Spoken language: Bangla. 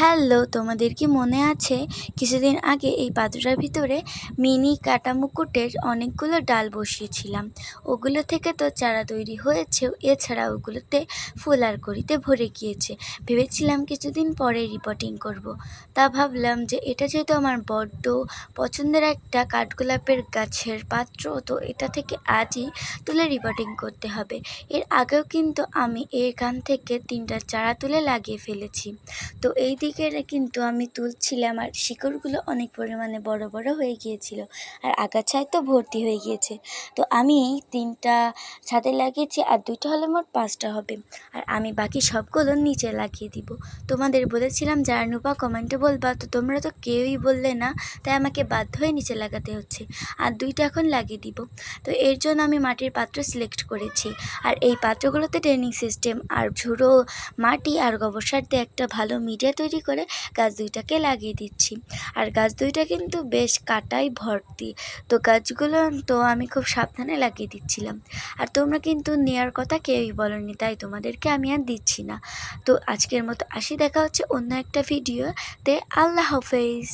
হ্যালো, তোমাদের কি মনে আছে কিছুদিন আগে এই পাত্রটার ভিতরে মিনি কাটা মুকুটের অনেকগুলো ডাল বসিয়েছিলাম। ওগুলো থেকে তো চারা তৈরি হয়েছে, এছাড়া ওগুলোতে ফুল আর কড়িতে ভরে গিয়েছে। ভেবেছিলাম কিছুদিন পরে রিপোর্টিং করব। তা ভাবলাম যে এটা যেহেতু আমার বড্ড পছন্দের একটা কাঠগোলাপের গাছের পাত্র, তো এটা থেকে আজই তুলে রিপোর্টিং করতে হবে। এর আগেও কিন্তু আমি এখান থেকে তিনটা চারা তুলে লাগিয়ে ফেলেছি। তো এই দিকে কিন্তু আমি তুলছিলাম আর শিকড়গুলো অনেক পরিমাণে বড় বড় হয়ে গিয়েছিল আর আগাছায় তো ভর্তি হয়ে গিয়েছে। তো আমি তিনটা ছাদে লাগিয়েছি আর দুইটা হলে মোট পাঁচটা হবে। আর আমি বাকি সবগুলো নিচে লাগিয়ে দিব। তোমাদের বলেছিলাম যারা নুপা কমেন্টে বলবা, তো তোমরা তো কেউই বললে না, তাই আমাকে বাধ্য হয়ে নিচে লাগাতে হচ্ছে। আর দুইটা এখন লাগিয়ে দিব। তো এর জন্য আমি মাটির পাত্র সিলেক্ট করেছি। আর এই পাত্রগুলোতে ট্রেনিং সিস্টেম আর ঝুড়ো মাটি আর গোবর সার দিয়ে একটা ভালো মিডিয়া তৈরি করে গাছ দুইটাকে লাগিয়ে দিচ্ছি। আর গাছ দুইটা কিন্তু বেশ কাটাই ভর্তি। তো গাছগুলো তো আমি খুব সাবধানে লাগিয়ে দিচ্ছিলাম। আর তোমরা কিন্তু নেওয়ার কথা কেউই বলনি, তাই তোমাদেরকে আমি আর দিচ্ছি না। তো আজকের মতো আসি, দেখা হচ্ছে অন্য একটা ভিডিওতে আল্লাহ হাফেজ।